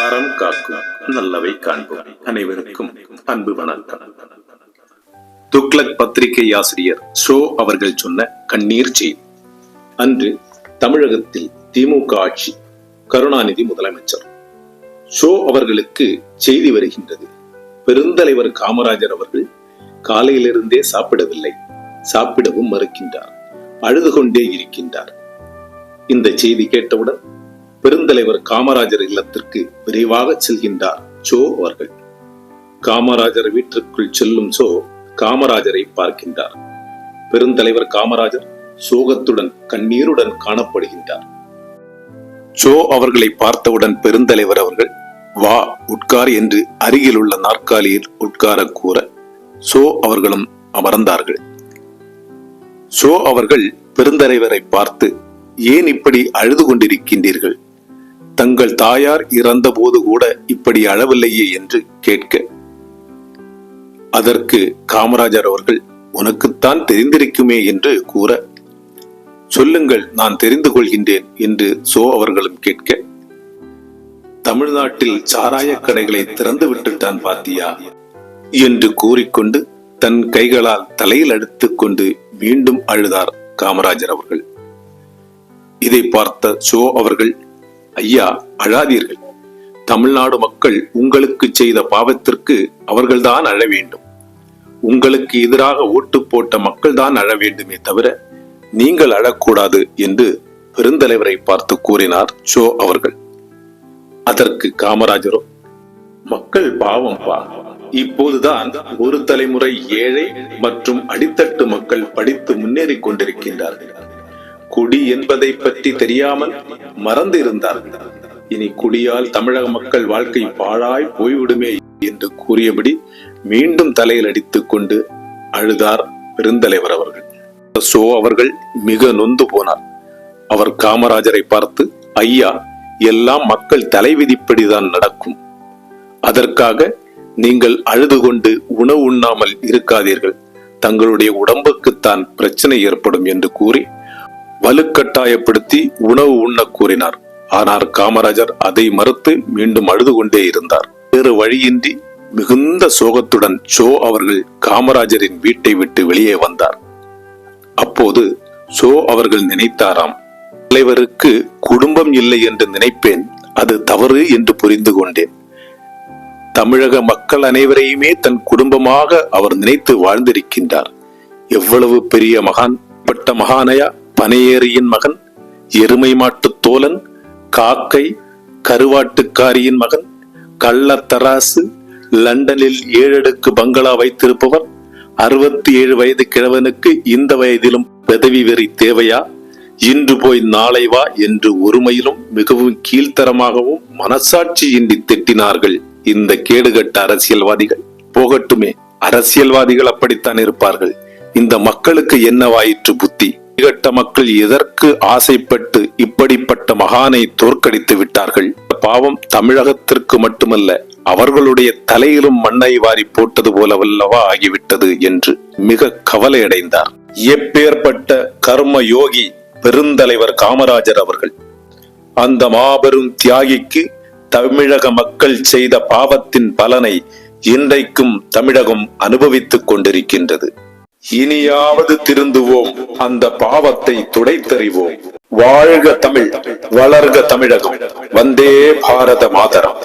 அறம் காக்கும் நல்லவை காண்போம். அனைவருக்கும் அன்பு வணக்கம். துக்ளக் பத்திரிகை ஆசிரியர் ஷோ அவர்கள் சொன்ன கண்ணீர் செய்தி அன்று தமிழகத்தில் திமுக ஆட்சி கருணாநிதி முதலமைச்சர். ஷோ அவர்களுக்கு செய்தி வருகின்றது. பெருந்தலைவர் காமராஜர் அவர்கள் காலையிலிருந்தே சாப்பிடவில்லை. சாப்பிடவும் மறுக்கின்றார். அழுது கொண்டே இருக்கின்றார். இந்த செய்தி கேட்டவுடன் பெருந்தலைவர் காமராஜர் இல்லத்திற்கு விரைவாக செல்கின்றார் சோ அவர்கள். காமராஜர் வீட்டிற்குள் செல்லும் சோ காமராஜரை பார்க்கின்றார். பெருந்தலைவர் காமராஜர் சோகத்துடன் கண்ணீருடன் காணப்படுகின்றார். சோ அவர்களை பார்த்தவுடன் பெருந்தலைவர் அவர்கள் வா உட்கார் என்று அருகில் உள்ள நாற்காலியில் உட்கார கூற சோ அவர்களும் அமர்ந்தார்கள். சோ அவர்கள் பெருந்தலைவரை பார்த்து ஏன் இப்படி அழுது கொண்டிருக்கின்றீர்கள்? தங்கள் தாயார் இறந்தபோது கூட இப்படி அழவில்லையே என்று கேட்க அதற்கு காமராஜர் அவர்கள் உனக்குத்தான் தெரிந்திருக்குமே என்று கூற சொல்லுங்கள் நான் தெரிந்து கொள்கின்றேன் என்று சோ அவர்களும் கேட்க தமிழ்நாட்டில் சாராய கடைகளை திறந்து விட்டுட்டான் பாத்தியா? என்று கூறிக்கொண்டு தன் கைகளால் தலையில் அடித்துக் கொண்டு மீண்டும் அழுதார் காமராஜர் அவர்கள். இதை பார்த்த சோ அவர்கள் ஐயா அழாதீர்கள். தமிழ்நாடு மக்கள் உங்களுக்கு செய்த பாவத்திற்கு அவர்கள்தான் அழ வேண்டும். உங்களுக்கு எதிராக ஓட்டு போட்ட மக்கள்தான் அழ வேண்டுமே தவிர நீங்கள் அழக்கூடாது என்று பெருந்தலைவரை பார்த்து கூறினார் சோ அவர்கள். அதற்கு காமராஜரோ மக்கள் பாவம் பா இப்போதுதான் ஒரு தலைமுறை ஏழை மற்றும் அடித்தட்டு மக்கள் படித்து முன்னேறி கொண்டிருக்கின்றார்கள். குடி என்பதை பற்றி தெரியாமல் மறந்து இருந்தார்கள் இனி குடியால் தமிழக மக்கள் வாழ்க்கை பாழாய் போய்விடுமே என்று கூறியபடி மீண்டும் தலையில் அடித்துக் கொண்டு அழுதார் பெருந்தலைவர் அவர்கள். சோ அவர்கள் மிக நொந்து போனார். அவர் காமராஜரை பார்த்து ஐயா எல்லாம் மக்கள் தலைவிதிப்படிதான் நடக்கும். அதற்காக நீங்கள் அழுது கொண்டு உணவு உண்ணாமல் இருக்காதீர்கள். தங்களுடைய உடம்புக்குத்தான் பிரச்சனை ஏற்படும் என்று கூறி வலுக்கட்டாயப்படுத்தி உணவு உண்ண கூறினார். ஆனால் காமராஜர் அதை மறுத்து மீண்டும் அழுது கொண்டே இருந்தார். வேறு வழியின்றி மிகுந்த சோகத்துடன் சோ அவர்கள் காமராஜரின் வீட்டை விட்டு வெளியே வந்தார். அப்போது சோ அவர்கள் நினைத்தாராம் தலைவருக்கு குடும்பம் இல்லை என்று நினைப்பேன். அது தவறு என்று புரிந்து கொண்டேன். தமிழக மக்கள் அனைவரையுமே தன் குடும்பமாக அவர் நினைத்து வாழ்ந்திருக்கின்றார். எவ்வளவு பெரிய மகான் பட்ட மகானயா பனையேறியின் மகன் எருமை மாட்டுத் தோலன் காக்கை கருவாட்டுக்காரியின் மகன் கள்ளத்தராசு லண்டனில் ஏழடுக்கு பங்களா வைத்திருப்பவர் அறுபத்தி ஏழு வயது கிழவனுக்கு இந்த வயதிலும் பதவி வெறி தேவையா? இன்று போய் நாளை வா என்று ஒருமையிலும் மிகவும் கீழ்த்தரமாகவும் மனசாட்சியின்றி திட்டினார்கள் இந்த கேடுகட்ட அரசியல்வாதிகள். போகட்டுமே அரசியல்வாதிகள் அப்படித்தான் இருப்பார்கள். இந்த மக்களுக்கு என்னவாயிற்று மக்கள் எதற்கு ஆசைப்பட்டு இப்படிப்பட்ட மகானை தோற்கடித்து விட்டார்கள்? பாவம் தமிழகத்திற்கு மட்டுமல்ல அவர்களுடைய தலையிலும் மண்ணை வாரி போட்டது போலவல்லவா ஆகிவிட்டது என்று மிக கவலையடைந்தார். எப்பேற்பட்ட கர்ம யோகி பெருந்தலைவர் காமராஜர் அவர்கள் அந்த மாபெரும் தியாகிக்கு தமிழக மக்கள் செய்த பாவத்தின் பலனை இன்றைக்கும் தமிழகம் அனுபவித்துக் கொண்டிருக்கின்றது. இனியாவது திருந்துவோம். அந்த பாவத்தை துடைத்தறிவோம். வாழ்க தமிழ் வளர்க தமிழகம். வந்தே பாரத மாதரம்.